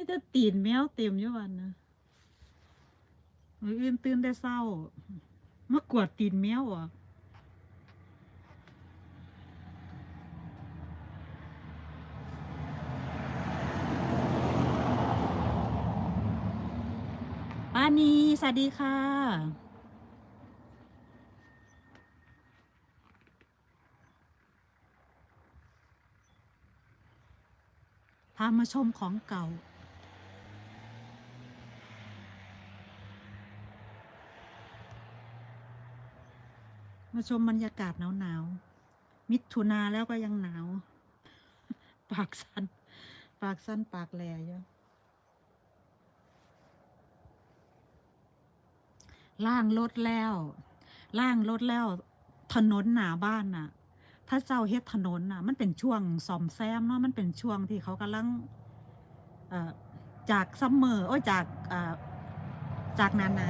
นี่จะตีนแมวเต็มอยู่วันนะมืออื่นตื่นแต่เศร้ามากวดตีนแมวอะป้านีสวัสดีค่ะพามาชมของเก่า มาชมบรรยากาศหนาวๆมิถุนาแล้วก็ยังหนาว ปากสันปากสั้นปากแหลอยู่ล่างรถแล้ว ล่างรถแล้ว ถนนหนาบ้านน่ะ ถ้าเจ้าเฮ็ดถนนน่ะ มันเป็นช่วงซ่อมแซมเนาะมันเป็นช่วงที่เขากำลังเอ่อจากซัมเมอร์โอ้จากเอ่อจากนานา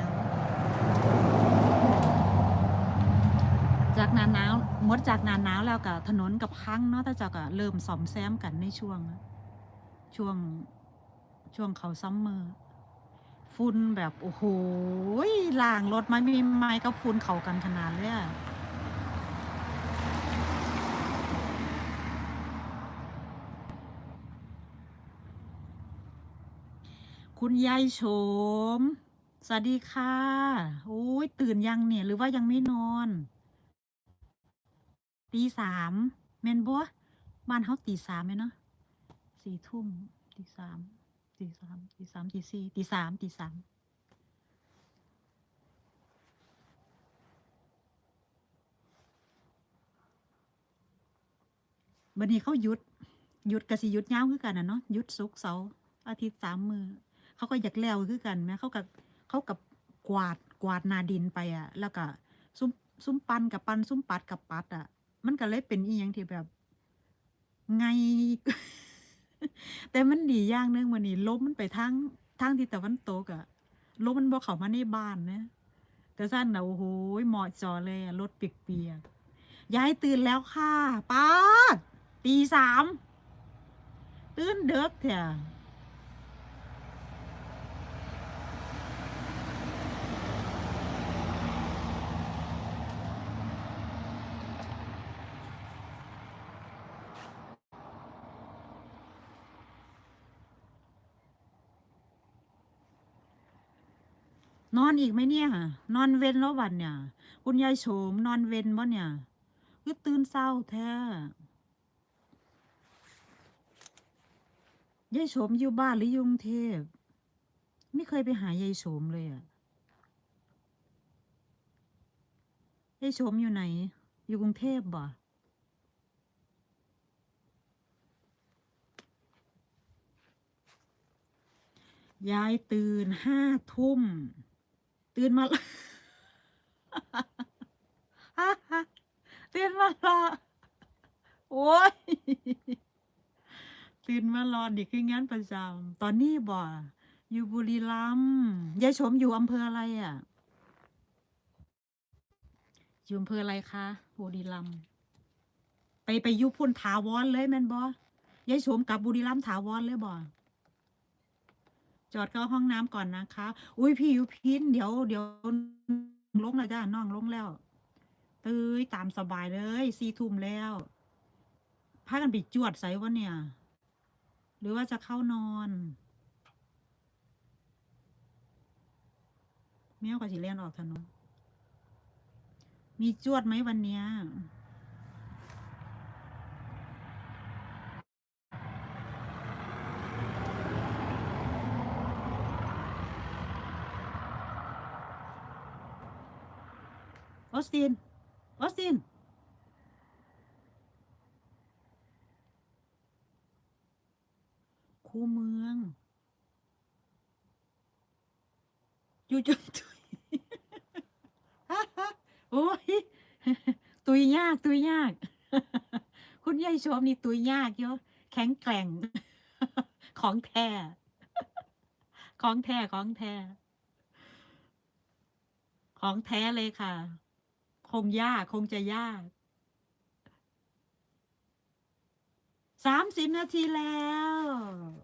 จากนาหนาวหมดจากนาหนาวแล้วก็ถนนกับพังเนาะแต่เจ้าก็เริ่มซ่อมแซมกันในช่วง ช่วงช่วงเขาซัมเมอร์ฝุ่นแบบโอ้โหล่างรถไม่มีไม้กับฝุ่นเข้ากันขนาดเลยอะคุณยายโฉม สวัสดีค่ะ โอ้ยตื่นยังเนี่ย หรือว่ายังไม่นอน ตีสามแมนบ่บ้านเฮาตีสามไหมเนาะสี่ทุ่มตีสามตีสามตีสามตีสี่ตีสามตีสามบัดนี้เขาหยุดหยุดกสิหยุดยาคือกันนะเนาะหยุดศุกเสาร์อาทิตย์สามมือเขาก็อยากแล้วคือกันแหมเขากับเขากับกวาดกวาดนาดินไปอะแล้วก็ซุ้มซุ้มปันกับปันซุ้มปัดกับปัดอะ มันก็เลยเป็นอีหยังที่แบบไง แต่มันดีอย่างนึงวันนี้ลมมันไปทางทางทิศตะวันตกอะลมมันบ่เข้ามาในบ้านนะแต่สั้นนะโอ้โหเหมาะจอเลยรถเปียกๆยายตื่นแล้วค่ะป้าดตีสามตื่นเด็กเถอะ นอนอีกไหมเนี่ย นอนเว้นแล้ววันเนี่ย คุณยายโฉมนอนเว้นบ่เนี่ยคือตื่นเศร้าแท้ยายโฉมอยู่บ้านหรือยุงเทพ ไม่เคยไปหายายโฉมเลยอะยายโฉมอยู่ไหน อยู่กรุงเทพบ่ยายตื่นห้าทุ่ม ตื่นมาตื่นมารอโอ้ยตื่นมารอดิคืองานประจำตอนนี้บ่อยู่บุรีรัมย์ยายชมอยู่อำเภออะไรอะอยู่อำเภออะไรคะบุรีรัมย์ไปไปยุพุ่นถาวรเลยแม่นบ่ยายชมกับบุรีรัมย์ถาวรเลยบ่ จอดเข้าห้องน้ำก่อนนะคะ อุ้ยพี่ยุพินเดี๋ยวเดี๋ยวลงแล้วจ้าน้องลงแล้วเต้ยตามสบายเลยสี่ทุ่มแล้วพากันไปจวดใส่วะเนี่ย หรือว่าจะเข้านอนแมวกับสิเลียนออกถนนมีจวดไหมวันเนี้ย อสติน ออสติน คูเมือง อยู่จนตุยโอ้ย ตุยยาก ตุยยาก คุณยายชมนี่ตุยยากเยอะ แข็งแกร่ง ของแท้ ของแท้ ของแท้ของแท้เลยค่ะ คงยากคงจะยากสามสิบนาทีแล้ว